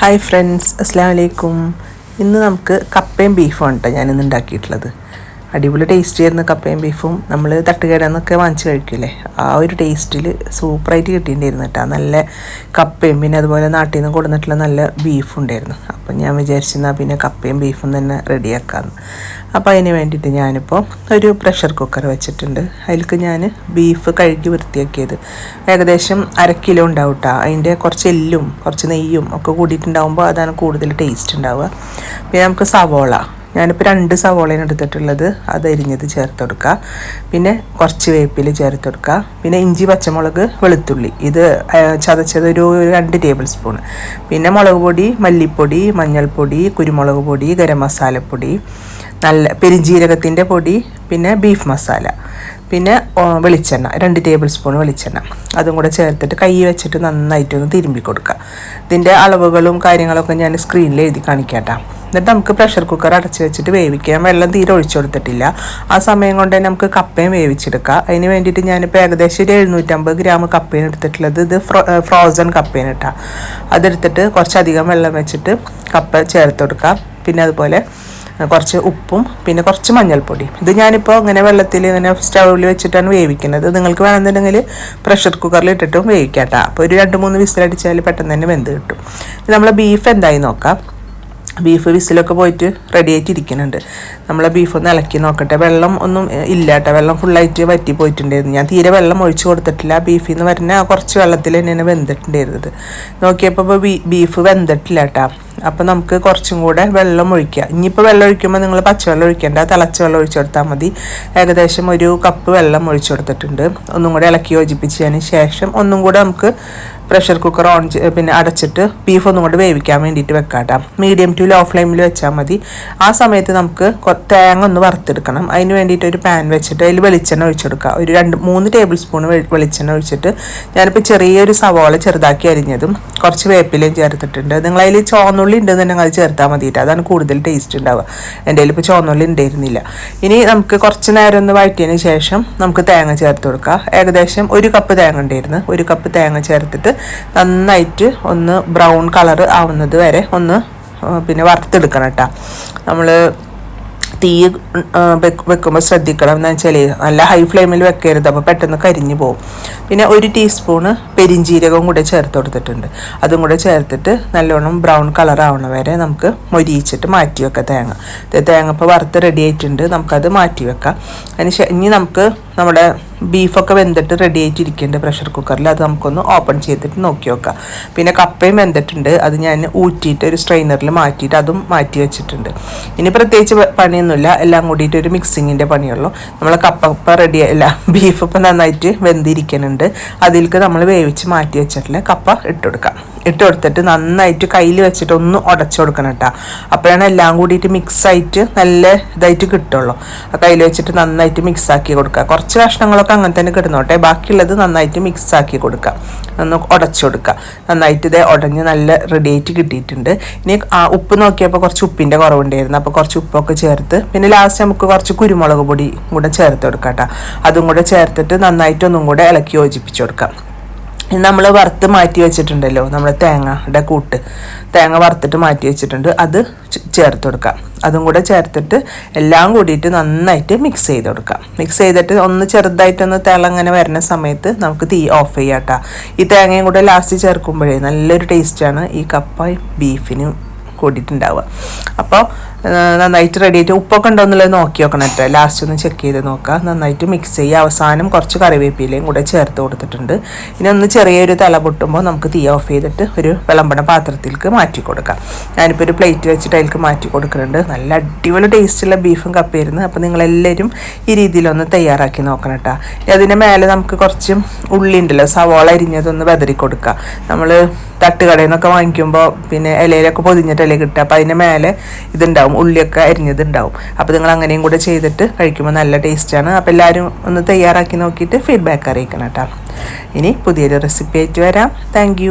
Hi friends അസ്സാം വലൈക്കും ഇന്ന് നമുക്ക് കപ്പയും ബീഫും ആണ് കേട്ടോ ഞാനിന്ന് ഉണ്ടാക്കിയിട്ടുള്ളത്. അടിപൊളി ടേസ്റ്റ് ചെയ്യുന്ന കപ്പയും ബീഫും നമ്മൾ തട്ടുകടന്നൊക്കെ വാങ്ങിച്ച് കഴിക്കില്ലേ ആ ഒരു ടേസ്റ്റിൽ സൂപ്പറായിട്ട് കിട്ടിയിട്ടുണ്ടായിരുന്നു കേട്ടോ. നല്ല കപ്പയും പിന്നെ അതുപോലെ നാട്ടിൽ നിന്ന് കൊടുന്നിട്ടുള്ള നല്ല ബീഫും ഉണ്ടായിരുന്നു. അപ്പം ഞാൻ വിചാരിച്ചിരുന്നാൽ പിന്നെ കപ്പയും ബീഫും തന്നെ റെഡിയാക്കാമെന്ന് അപ്പോൾ അതിന് വേണ്ടിയിട്ട് ഞാനിപ്പോൾ ഒരു പ്രഷർ കുക്കർ വെച്ചിട്ടുണ്ട്. അതിലേക്ക് ഞാൻ ബീഫ് കഴുകി വൃത്തിയാക്കിയത്. ഏകദേശം അര കിലോ ഉണ്ടാവും കേട്ടോ അതിന്റെ കുറച്ച് എല്ലും കുറച്ച് നെയ്യും ഒക്കെ കൂടിയിട്ടുണ്ടാകുമ്പോൾ അതാണ് കൂടുതൽ ടേസ്റ്റ് ഉണ്ടാവുക. പിന്നെ നമുക്ക് സവോള. ഞാനിപ്പോൾ രണ്ട് സവോളയാണ് എടുത്തിട്ടുള്ളത്. അത് അരിഞ്ഞത് ചേർത്ത് കൊടുക്കുക പിന്നെ കുറച്ച് വേപ്പിൽ ചേർത്ത് കൊടുക്കുക പിന്നെ ഇഞ്ചി പച്ചമുളക് വെളുത്തുള്ളി. ഇത് ചതച്ചത് ഒരു രണ്ട് ടേബിൾ സ്പൂൺ. പിന്നെ മുളക് പൊടി മല്ലിപ്പൊടി മഞ്ഞൾപ്പൊടി കുരുമുളക് പൊടി ഗരം മസാലപ്പൊടി നല്ല പെരിഞ്ജീരകത്തിന്റെ പൊടി പിന്നെ ബീഫ് മസാല. പിന്നെ വെളിച്ചെണ്ണ രണ്ട് ടേബിൾ സ്പൂൺ വെളിച്ചെണ്ണ. അതും കൂടെ ചേർത്തിട്ട് കൈ വെച്ചിട്ട് നന്നായിട്ടൊന്ന് തിരുമ്പി കൊടുക്കുക ഇതിന്റെ അളവുകളും കാര്യങ്ങളൊക്കെ ഞാൻ സ്ക്രീനിൽ എഴുതി കാണിക്കാട്ടോ. എന്നിട്ട് നമുക്ക് പ്രഷർ കുക്കർ അടച്ച് വെച്ചിട്ട് വേവിക്കാം. വെള്ളം തീരെ ഒഴിച്ചു കൊടുത്തിട്ടില്ല. ആ സമയം കൊണ്ട് തന്നെ നമുക്ക് കപ്പയും വേവിച്ചെടുക്കാം. അതിന് വേണ്ടിയിട്ട് ഞാനിപ്പോൾ ഏകദേശം ഒരു എഴുന്നൂറ്റമ്പത് ഗ്രാം കപ്പയാണ് എടുത്തിട്ടുള്ളത്. ഇത് ഫ്രോസൺ കപ്പയാണ് കേട്ടോ അതെടുത്തിട്ട് കുറച്ചധികം വെള്ളം വെച്ചിട്ട് കപ്പ ചേർത്ത് കൊടുക്കാം. പിന്നെ അതുപോലെ കുറച്ച് ഉപ്പും പിന്നെ കുറച്ച് മഞ്ഞൾപ്പൊടി. ഇത് ഞാനിപ്പോൾ ഇങ്ങനെ വെള്ളത്തിൽ ഇങ്ങനെ സ്റ്റൗവിൽ വെച്ചിട്ടാണ് വേവിക്കുന്നത്. നിങ്ങൾക്ക് വേണമെന്നുണ്ടെങ്കിൽ പ്രഷർ കുക്കറിൽ ഇട്ടിട്ടും വേവിക്കാം കേട്ടോ അപ്പോൾ ഒരു രണ്ട് മൂന്ന് വിസിലടിച്ചാൽ പെട്ടെന്ന് തന്നെ വെന്ത് കിട്ടും. നമ്മൾ ബീഫ് എന്തായി നോക്കാം. ബീഫ് വിസിലൊക്കെ പോയിട്ട് റെഡി ആയിട്ട് ഇരിക്കുന്നുണ്ട്. നമ്മളെ ബീഫ് ഒന്ന് ഇളക്കി നോക്കട്ടെ. വെള്ളം ഒന്നും ഇല്ല കേട്ടോ. വെള്ളം ഫുള്ളായിട്ട് വറ്റി പോയിട്ടുണ്ടായിരുന്നു. ഞാൻ തീരെ വെള്ളം ഒഴിച്ചു കൊടുത്തിട്ടില്ല. ബീഫിൽ നിന്ന് വരുന്ന കുറച്ച് വെള്ളത്തിൽ തന്നെയാണ് വെന്തിട്ടുണ്ടായിരുന്നത്. നോക്കിയപ്പോൾ ബീഫ് വെന്തിട്ടില്ല കേട്ടോ. അപ്പോൾ നമുക്ക് കുറച്ചും കൂടെ വെള്ളം ഒഴിക്കുക ഇനിയിപ്പോൾ വെള്ളം ഒഴിക്കുമ്പോൾ നിങ്ങൾ പച്ചവെള്ളം ഒഴിക്കേണ്ട. തിളച്ച വെള്ളം ഒഴിച്ചു കൊടുത്താൽ മതി. ഏകദേശം ഒരു കപ്പ് വെള്ളം ഒഴിച്ചു കൊടുത്തിട്ടുണ്ട്. ഒന്നും കൂടെ ഇളക്കി യോജിപ്പിച്ചതിന് ശേഷം ഒന്നും കൂടെ നമുക്ക് പ്രഷർ കുക്കർ ഓൺ പിന്നെ അടച്ചിട്ട് ബീഫ് ഒന്നും കൂടെ വേവിക്കാൻ വേണ്ടിയിട്ട് വെക്കാട്ടാം. മീഡിയം ടു ലോ ഫ്ലെയിമിൽ വെച്ചാൽ മതി. ആ സമയത്ത് നമുക്ക് തേങ്ങ ഒന്ന് വറുത്തെടുക്കണം. അതിന് വേണ്ടിയിട്ട് ഒരു പാൻ വെച്ചിട്ട് അതിൽ വെളിച്ചെണ്ണ ഒഴിച്ചെടുക്കുക. ഒരു രണ്ട് മൂന്ന് ടേബിൾ സ്പൂൺ വെളിച്ചെണ്ണ ഒഴിച്ചിട്ട് ഞാനിപ്പോൾ ചെറിയൊരു സവാള ചെറുതാക്കി അരിഞ്ഞതും കുറച്ച് വേപ്പിലയും ചേർത്തിട്ടുണ്ട്. നിങ്ങൾ അതിൽ ചോന്നുള്ളി ഉണ്ടെന്നുണ്ടെങ്കിൽ അത് ചേർത്താൽ മതിയിട്ട് അതാണ് കൂടുതൽ ടേസ്റ്റ് ഉണ്ടാവുക. എന്റെ ഇപ്പോൾ ചുവന്നുള്ളി ഉണ്ടായിരുന്നില്ല. ഇനി നമുക്ക് കുറച്ച് നേരം ഒന്ന് വഴറ്റിയതിന് ശേഷം നമുക്ക് തേങ്ങ ചേർത്ത് കൊടുക്കുക ഏകദേശം ഒരു കപ്പ് തേങ്ങ ഉണ്ടായിരുന്നു. ഒരു കപ്പ് തേങ്ങ ചേർത്തിട്ട് നന്നായിട്ട് ഒന്ന് ബ്രൗൺ കളർ ആവുന്നത് വരെ ഒന്ന് പിന്നെ വറുത്തെടുക്കണം കേട്ടോ. നമ്മൾ തീ വെക്കുമ്പോൾ ശ്രദ്ധിക്കണം. എന്ന് വെച്ചാൽ നല്ല ഹൈ ഫ്ലെയിമിൽ വെക്കരുത്. അപ്പോൾ പെട്ടെന്ന് കരിഞ്ഞു പോകും പിന്നെ ഒരു ടീസ്പൂണ് പെരിഞ്ചീരകം കൂടെ ചേർത്ത് കൊടുത്തിട്ടുണ്ട്. അതും കൂടെ ചേർത്തിട്ട് നല്ലോണം ബ്രൗൺ കളർ ആവണ വരെ നമുക്ക് മൊരിയിച്ചിട്ട് മാറ്റി വെക്കാം തേങ്ങ തേങ്ങ ഇപ്പോൾ വറുത്ത് റെഡി ആയിട്ടുണ്ട്. നമുക്കത് മാറ്റി വെക്കാം അതിന് ഇനി നമുക്ക് നമ്മുടെ ബീഫൊക്കെ വെന്തിട്ട് റെഡി ആയിട്ടിരിക്കുന്നുണ്ട് പ്രഷർ കുക്കറിൽ അത് നമുക്കൊന്ന് ഓപ്പൺ ചെയ്തിട്ട് നോക്കി നോക്കാം. പിന്നെ കപ്പയും വെന്തിട്ടുണ്ട്. അത് ഞാൻ ഊറ്റിയിട്ട് ഒരു സ്ട്രെയിനറിൽ മാറ്റിയിട്ട് അതും മാറ്റി വെച്ചിട്ടുണ്ട്. ഇനി പ്രത്യേകിച്ച് പണിയൊന്നുമില്ല. എല്ലാം കൂടിയിട്ട് ഒരു മിക്സിങ്ങിന്റെ പണിയുള്ളൂ. നമ്മൾ കപ്പ ഇപ്പം റെഡി അല്ല ബീഫ് ഇപ്പം നന്നായിട്ട് വെന്തിരിക്കുന്നുണ്ട്. അതിലേക്ക് നമ്മൾ വേവിച്ച് മാറ്റി വെച്ചിട്ടുള്ള കപ്പ ഇട്ടുകൊടുക്കാം ഇട്ട് കൊടുത്തിട്ട് നന്നായിട്ട് കയ്യിൽ വെച്ചിട്ട് ഒന്ന് ഉടച്ചു കൊടുക്കണം കേട്ടോ. അപ്പോഴാണ് എല്ലാം കൂടിയിട്ട് മിക്സ് ആയിട്ട് നല്ല ഇതായിട്ട് കിട്ടുള്ളൂ. ആ കയ്യിൽ വെച്ചിട്ട് നന്നായിട്ട് മിക്സ് ആക്കി കൊടുക്കുക. കുറച്ച് കഷ്ണങ്ങളൊക്കെ അങ്ങനെ തന്നെ കിടന്നോട്ടെ ബാക്കിയുള്ളത് നന്നായിട്ട് മിക്സ് ആക്കി കൊടുക്കുക. ഒന്ന് ഉടച്ചു കൊടുക്കുക. നന്നായിട്ട് ഇത് ഉടഞ്ഞ് നല്ല റെഡി ആയിട്ട് കിട്ടിയിട്ടുണ്ട്. ഇനി ഉപ്പ് നോക്കിയപ്പോൾ കുറച്ച് ഉപ്പിന്റെ കുറവുണ്ടായിരുന്നു. അപ്പോൾ കുറച്ച് ഉപ്പൊക്കെ ചേർത്ത് പിന്നെ ലാസ്റ്റ് നമുക്ക് കുറച്ച് കുരുമുളക് പൊടി കൂടെ ചേർത്ത് കൊടുക്കാം കേട്ടോ. അതും കൂടെ ചേർത്തിട്ട് നന്നായിട്ട് ഒന്നും കൂടെ ഇളക്കി യോജിപ്പിച്ച് കൊടുക്കാം. നമ്മൾ വറുത്ത് മാറ്റി വെച്ചിട്ടുണ്ടല്ലോ നമ്മൾ തേങ്ങയുടെ കൂട്ട്. തേങ്ങ വറുത്തിട്ട് മാറ്റി വെച്ചിട്ടുണ്ട് അത് ചേർത്ത് കൊടുക്കാം. അതും കൂടെ ചേർത്തിട്ട് എല്ലാം കൂടിയിട്ട് നന്നായിട്ട് മിക്സ് ചെയ്ത് കൊടുക്കാം. മിക്സ് ചെയ്തിട്ട് ഒന്ന് ചെറുതായിട്ടൊന്ന് തിളങ്ങനെ വരുന്ന സമയത്ത് നമുക്ക് തീ ഓഫ് ചെയ്യാം കേട്ടോ ഈ തേങ്ങയും കൂടെ ലാസ്റ്റ് ചേർക്കുമ്പോഴേ നല്ലൊരു ടേസ്റ്റാണ് ഈ കപ്പ ബീഫിന് കൂടിയിട്ടുണ്ടാവുക. അപ്പോൾ നന്നായിട്ട് റെഡി ആയിട്ട് ഉപ്പൊക്കെ ഉണ്ടോ എന്നുള്ളത് നോക്കി നോക്കണം കേട്ടോ. ലാസ്റ്റ് ഒന്ന് ചെക്ക് ചെയ്ത് നോക്കുക നന്നായിട്ട് മിക്സ് ചെയ്യുക അവസാനം കുറച്ച് കറിവേപ്പിലയും കൂടെ ചേർത്ത് കൊടുത്തിട്ടുണ്ട്. ഇനി ഒന്ന് ചെറിയൊരു തല പൊട്ടുമ്പോൾ നമുക്ക് തീ ഓഫ് ചെയ്തിട്ട് ഒരു വിളമ്പണ പാത്രത്തിലേക്ക് മാറ്റി കൊടുക്കാം. ഞാനിപ്പോൾ ഒരു പ്ലേറ്റ് വെച്ചിട്ട് അതിലേക്ക് മാറ്റി കൊടുക്കുന്നുണ്ട്. നല്ല അടിപൊളി ടേസ്റ്റുള്ള ബീഫും കപ്പയായിരുന്നു. അപ്പോൾ നിങ്ങളെല്ലാവരും ഈ രീതിയിലൊന്ന് തയ്യാറാക്കി നോക്കണം കേട്ടോ. അതിന്റെ മേലെ നമുക്ക് കുറച്ച് ഉള്ളി ഉണ്ടല്ലോ സവോള അരിഞ്ഞതൊന്ന് വെതറി കൊടുക്കുക നമ്മൾ തട്ടുകടയിൽ നിന്നൊക്കെ വാങ്ങിക്കുമ്പോൾ പിന്നെ ഇലയിലൊക്കെ പൊതിഞ്ഞിട്ടല്ലേ കിട്ടുക. അപ്പോൾ അതിന്റെ മേലെ ഇതുണ്ടാവും. ഉള്ളിയൊക്കെ അരിഞ്ഞതുണ്ടാവും. അപ്പോൾ നിങ്ങൾ അങ്ങനെയും കൂടെ ചെയ്തിട്ട് കഴിക്കുമ്പോൾ നല്ല ടേസ്റ്റാണ്. അപ്പോൾ എല്ലാവരും ഒന്ന് തയ്യാറാക്കി നോക്കിയിട്ട് ഫീഡ്ബാക്ക് അറിയിക്കണം കേട്ടോ. ഇനി പുതിയൊരു റെസിപ്പി ആയിട്ട് വരാം. താങ്ക്